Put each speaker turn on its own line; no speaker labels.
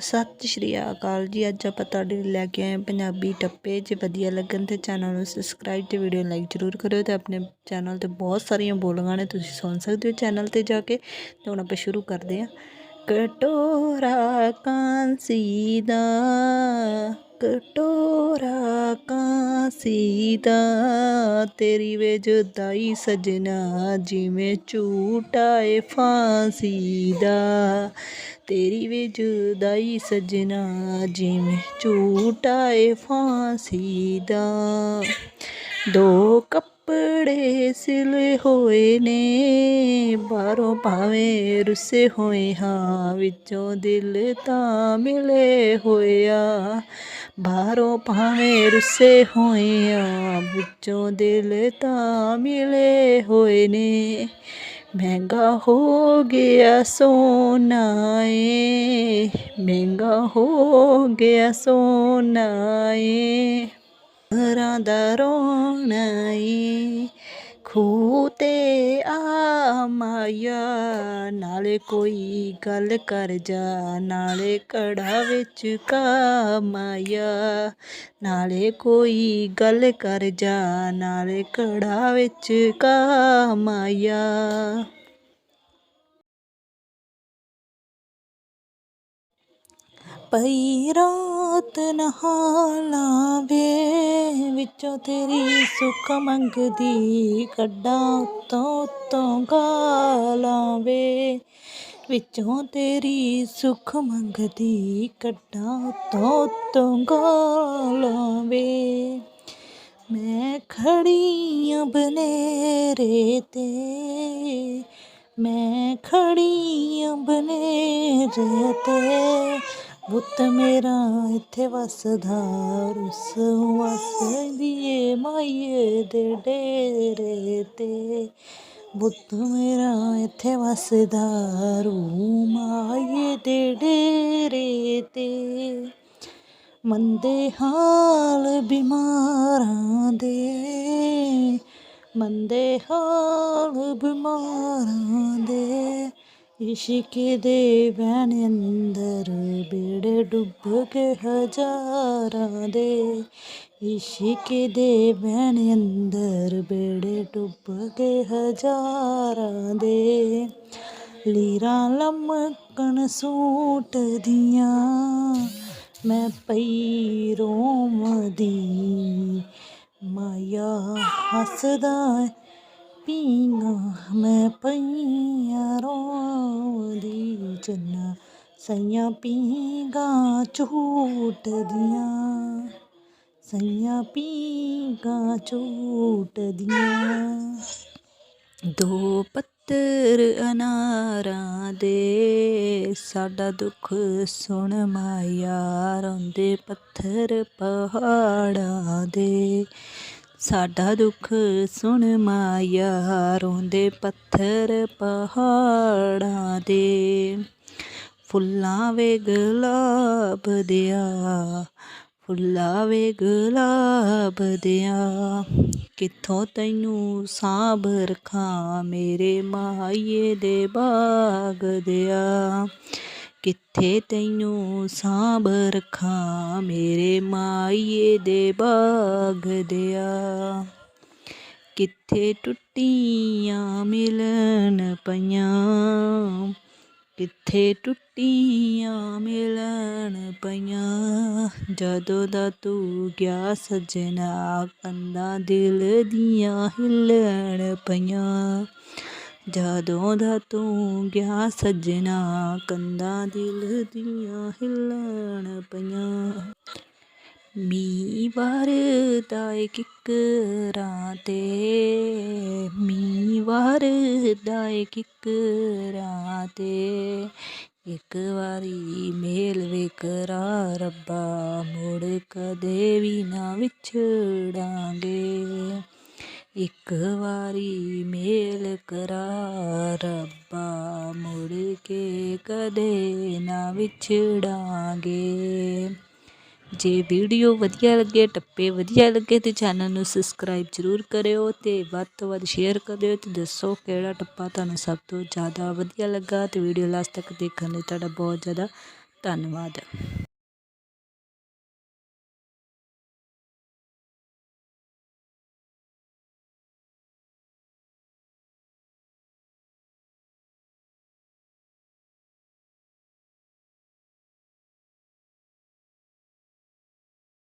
ਸਤਿ ਸ਼੍ਰੀ ਅਕਾਲ ਜੀ। ਅੱਜ ਆਪਾਂ ਤੁਹਾਡੇ ਲਈ ਲੈ ਕੇ ਆਏ ਪੰਜਾਬੀ ਟੱਪੇ। ਜੇ ਵਧੀਆ ਲੱਗਣ ਤੇ ਚੈਨਲ ਨੂੰ ਸਬਸਕ੍ਰਾਈਬ ਤੇ ਵੀਡੀਓ ਲਾਈਕ ਜ਼ਰੂਰ ਕਰਿਓ ਤੇ ਆਪਣੇ ਚੈਨਲ ਤੇ ਬਹੁਤ ਸਾਰੀਆਂ ਬੋਲੀਆਂ ਨੇ, ਤੁਸੀਂ ਸੁਣ ਸਕਦੇ ਹੋ ਚੈਨਲ ਤੇ ਜਾ ਕੇ। ਤੇ ਹੁਣ ਆਪਾਂ ਸ਼ੁਰੂ ਕਰਦੇ ਹਾਂ। ਕਟੋਰਾ ਕਾਂਸੀ ਦਾ ਕਟੋਰਾ ਕਾਂਸੀ ਦਾ ਤੇਰੀ ਵੇ ਜੁਦਾਈ ਸਜਣਾ ਜਿਵੇਂ ਝੂਟਾ ਏ ਫਾਂਸੀ ਦਾ ਤੇਰੀ ਵੇ ਜੁਦਾਈ ਸਜਣਾ ਜਿਵੇਂ ਝੂਟਾ ਏ ਫਾਂਸੀ ਦਾ ਦੋ ਕੱਪ ਕੱਪੜੇ ਸਿਲੇ ਹੋਏ ਨੇ, ਬਾਹਰੋਂ ਭਾਵੇਂ ਰੁੱਸੇ ਹੋਏ ਹਾਂ, ਵਿੱਚੋਂ ਦਿਲ ਤਾਂ ਮਿਲੇ ਹੋਇਆ। ਬਾਹਰੋਂ ਭਾਵੇਂ ਰੁੱਸੇ ਹੋਏ ਆ ਵਿੱਚੋਂ ਦਿਲ ਤਾਂ ਮਿਲੇ ਹੋਏ ਨੇ। ਮਹਿੰਗਾ ਹੋ ਗਿਆ ਸੋਨਾ ਏ ਮਹਿੰਗਾ ਹੋ ਗਿਆ ਸੋਨਾ ਏ ਘਰਾਂ ਦਾ ਰੋਣਾ ਏ ਖੂਹ ਤੇ ਆ ਮਾਇਆ, ਨਾਲੇ ਕੋਈ ਗੱਲ ਕਰ ਜਾ, ਨਾਲੇ ਕੜਾ ਵਿੱਚ ਕਾ ਮਾਇਆ, ਨਾਲੇ ਕੋਈ ਗੱਲ ਕਰ ਜਾ, ਨਾਲੇ ਕੜਾ ਵਿੱਚ ਕਾ ਮਾਇਆ। ਪਈ ਰਾਤ ਨਹਾਲਾਂ ਵੇ, ਵਿੱਚੋਂ ਤੇਰੀ ਸੁੱਖ ਮੰਗਦੀ ਕੱਢਾਂ ਤੋਂ ਉੱਤੋਂ ਗਾਲਾਂ ਵੇ। ਵਿੱਚੋਂ ਤੇਰੀ ਸੁੱਖ ਮੰਗਦੀ ਕੱਢਾਂ ਉੱਤੋਂ ਉੱਤੋਂ ਗਾਲਾਂ ਵੇ। ਮੈਂ ਖੜੀ ਆਂ ਬਨੇਰੇ ਤੇ, ਮੈਂ ਖੜੀ ਆਂ ਬਨੇਰੇ ਤੇ ਬੁੱਤ ਮੇਰਾ ਇੱਥੇ ਵਸਦਾ, ਰੁੱਸ ਵਸਦੀ ਏ ਮਾਈਏ ਦੇ ਡੇਰੇ ਤੇ। ਬੁੱਤ ਮੇਰਾ ਇੱਥੇ ਵਸਦਾ ਰੂ ਮਾਈਏ ਦੇ ਡੇਰੇ ਤੇ। ਮੰਦੇ ਹਾਲ ਬਿਮਾਰਾਂ ਦੇ, ਮੰਦੇ ਹਾਲ ਬਿਮਾਰਾਂ ਦੇ। ਇਸ਼ਕ ਦੇ ਵਹਿਣ ਅੰਦਰ ਬੇੜੇ ਡੁੱਬ ਕੇ ਹਜ਼ਾਰਾਂ ਦੇ। ਇਸ਼ਕ ਦੇ ਵਹਿਣ ਅੰਦਰ ਬੇੜੇ ਡੁੱਬ ਕੇ ਹਜ਼ਾਰਾਂ ਦੇ। ਲੀਰਾਂ ਲਮਕਣ ਸੂਟ ਦੀਆਂ, ਮੈਂ ਪਈ ਰੋਮਦੀ ਮਾਇਆ ਹੱਸਦਾ ਪੀਂਗਾ, ਮੈਂ ਪਈਆਂ ਰੋਂਦੀ ਚੰਨਾ ਸਈਆਂ ਪੀਂਗਾ ਝੂਟ ਦੀਆਂ। ਸਈਆਂ ਪੀਂਗਾ ਝੂਟ ਦੀਆਂ। ਦੋ ਪੱਤਰ ਅਨਾਰਾਂ ਦੇ, ਸਾਡਾ ਦੁੱਖ ਸੁਣ ਮਾਇਆ ਰੋਂਦੇ ਪੱਥਰ ਪਹਾੜਾਂ ਦੇ। ਸਾਡਾ ਦੁੱਖ ਸੁਣ ਮਾਇਆ ਰੋਂਦੇ ਪੱਥਰ ਪਹਾੜਾਂ ਦੇ। ਫੁੱਲਾਂ ਵੇ ਗੁਲਾਬ ਦਿਆ ਫੁੱਲਾਂ ਵੇ ਗੁਲਾਬ ਦਿਆ ਕਿੱਥੋਂ ਤੈਨੂੰ ਸਾਂਭ ਰਖਾਂ ਮੇਰੇ ਮਾਈਏ ਦੇ ਬਾਗ ਦਿਆ? ਕਿੱਥੇ ਤੈਨੂੰ ਸਾਂਭ ਰਖਾਂ ਮੇਰੇ ਮਾਈਏ ਦੇ ਬਾਗ ਦਿਆ? ਕਿੱਥੇ ਟੁੱਟੀਆਂ ਮਿਲਣ ਪਈਆਂ? ਕਿੱਥੇ ਟੁੱਟੀਆਂ ਮਿਲਣ ਪਈਆਂ? ਜਦੋਂ ਦਾ ਤੂੰ ਗਿਆ ਸਜਣਾ ਕੰਦਾ ਦਿਲ ਦੀਆਂ ਹਿੱਲਣ ਪਈਆਂ। ਜਦੋਂ ਦਾ ਤੂੰ ਗਿਆ ਸੱਜਣਾ ਕੰਦਾ ਦਿਲ ਦੀਆਂ ਹਿੱਲਣ ਪਈਆਂ। ਮੀ ਵਰਦਾ ਏ ਕਿਕਰਾਂ ਤੇ ਮੀ ਵਰਦਾ ਏ ਕਿਕਰਾਂ ਤੇ। ਇੱਕ ਵਾਰੀ ਮੇਲ ਵਿਕਰਾ ਰੱਬਾ, ਮੁੜ ਕਦੇ ਵੀ ਨਾ ਵਿਛੜਾਂਗੇ। ਇੱਕ ਵਾਰੀ ਮੇਲ ਕਰਾ ਰੱਬਾ ਮੁੜ ਕੇ ਕਦੇ ਨਾ ਵਿਛੜਾਂਗੇ। ਜੇ ਵੀਡੀਓ ਵਧੀਆ ਲੱਗੇ, ਟੱਪੇ ਵਧੀਆ ਲੱਗੇ ਤੇ ਚੈਨਲ ਨੂੰ ਸਬਸਕ੍ਰਾਈਬ ਜ਼ਰੂਰ ਕਰਿਓ ਤੇ ਵੱਧ ਤੋਂ ਵੱਧ ਸ਼ੇਅਰ ਕਰਿਓ ਤੇ ਦੱਸੋ ਕਿਹੜਾ ਟੱਪਾ ਤੁਹਾਨੂੰ ਸਭ ਤੋਂ ਜ਼ਿਆਦਾ ਵਧੀਆ ਲੱਗਾ ਤੇ ਵੀਡੀਓ ਲਾਸਟ ਤੱਕ ਦੇਖਣ ਲਈ ਤੁਹਾਡਾ ਬਹੁਤ ਜ਼ਿਆਦਾ ਧੰਨਵਾਦ।